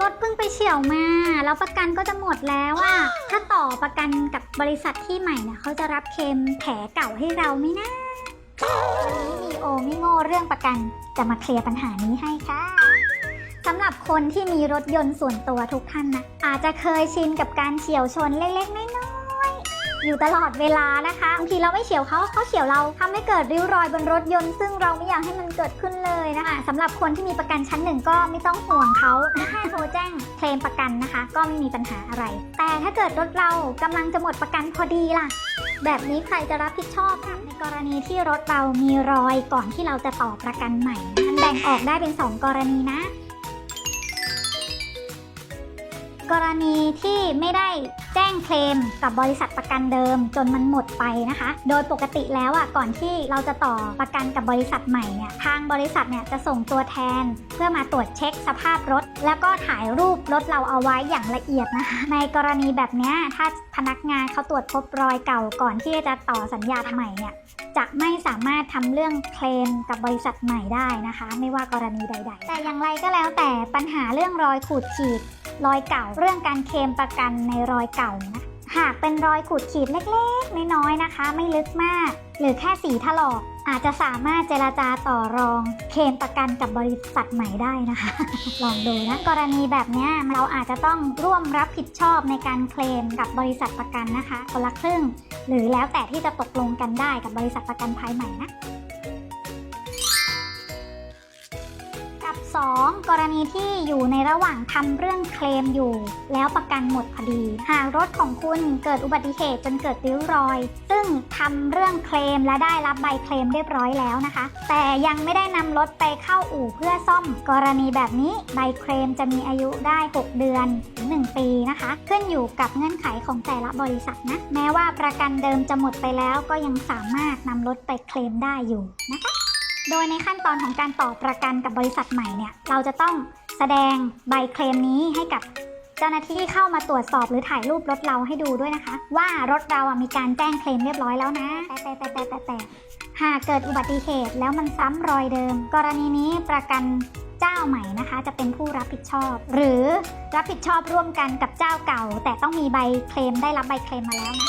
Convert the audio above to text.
รถเพิ่งไปเฉี่ยวมา แล้วประกันก็จะหมดแล้วอะถ้าต่อประกันกับบริษัทที่ใหม่เนี่ยเขาจะรับเคลมแผลเก่าให้เราไหมนะวันนี้มีโอไม่โง่เรื่องประกัน จะมาเคลียร์ปัญหานี้ให้ค่ะสำหรับคนที่มีรถยนต์ส่วนตัวทุกท่านนะอาจจะเคยชินกับการเฉี่ยวชนเล็กๆน้อยๆอยู่ตลอดเวลานะคะ ทีเราไม่เฉียวเขาเขาเฉียวเราทำให้เกิดริ้วรอยบนรถยนต์ ซึ่งเราไม่อยากให้มันเกิดขึ้นเลยนะคะสำหรับคนที่มีประกันชั้นหนึ่งก็ไม่ต้องห่วงเขาแค่โทรแจ้งเคลมประกันนะคะ ก็ไม่มีปัญหาอะไร แต่ถ้าเกิดรถเรากำลังจะหมดประกันพอดีล่ะ แบบนี้ใครจะรับผิดชอบคะในกรณีที่รถเรามีรอยก่อนที่เราจะต่อประกันใหม่มันแบ่งออกได้เป็น 2 กรณีนะ กรณีที่ไม่ได้แจ้งเคลมกับบริษัทประกันเดิมจนมันหมดไปนะคะ โดยปกติแล้วอะก่อนที่เราจะต่อประกันกับบริษัทใหม่เนี่ยทางบริษัทเนี่ยจะส่งตัวแทน เพื่อมาตรวจเช็คสภาพรถ แล้วก็ถ่ายรูปรถเราเอาไว้อย่างละเอียดนะคะในกรณีแบบนี้ถ้าพนักงานเขาตรวจพบรอยเก่าก่อนที่จะต่อสัญญาใหม่เนี่ยจะไม่สามารถทำเรื่องเคลมกับบริษัทใหม่ได้นะคะ ไม่ว่ากรณีใด ๆ แต่อย่างไรก็แล้วแต่ปัญหาเรื่องรอยขูดขีด รอยเก่า เรื่องการเคลมประกันในรอยเก่านะหากเป็นรอยขูดขีดเล็กๆ น้อยๆนะคะ ไม่ลึกมาก หรือแค่สีถลอก อาจจะสามารถเจราจาต่อรอง เคลมประกันกับบริษัทใหม่ได้นะคะ ลองดูนะ กรณีแบบเนี้ยเราอาจจะต้องร่วมรับผิดชอบในการเคลมกับบริษัทประกันนะคะคนละครึ่ง หรือแล้วแต่ที่จะตกลงกันได้กับบริษัทประกันภัยใหม่นะ 2 กรณีที่อยู่ในระหว่างทำเรื่องเคลมอยู่ แล้วประกันหมดพอดี หากรถของคุณเกิดอุบัติเหตุจนเกิดริ้วรอย ซึ่งทำเรื่องเคลมและได้รับใบเคลมเรียบร้อยแล้วนะคะ แต่ยังไม่ได้นำรถไปเข้าอู่เพื่อซ่อม กรณีแบบนี้ใบเคลมจะมีอายุได้ 6 เดือนถึง1ปีนะคะ ขึ้นอยู่กับเงื่อนไขของแต่ละบริษัทนะ แม้ว่าประกันเดิมจะหมดไปแล้วก็ยังสามารถนำรถไปเคลมได้อยู่นะคะ โดยในขั้นตอนของการต่อประกันกับบริษัทใหม่เนี่ย เราจะต้องแสดงใบเคลมนี้ให้กับเจ้าหน้าที่เข้ามาตรวจสอบหรือถ่ายรูปรถเราให้ดูด้วยนะคะ ว่ารถเราอะมีการแจ้งเคลมเรียบร้อยแล้วนะ แต่แต่แต่แต่แต่แตหากเกิดอุบัติเหตุแล้วมันซ้ำรอยเดิม กรณีนี้ประกันเจ้าใหม่นะคะ จะเป็นผู้รับผิดชอบ หรือรับผิดชอบร่วมกันกับเจ้าเก่า แต่ต้องมีใบเคลมได้รับใบเคลมมาแล้วนะ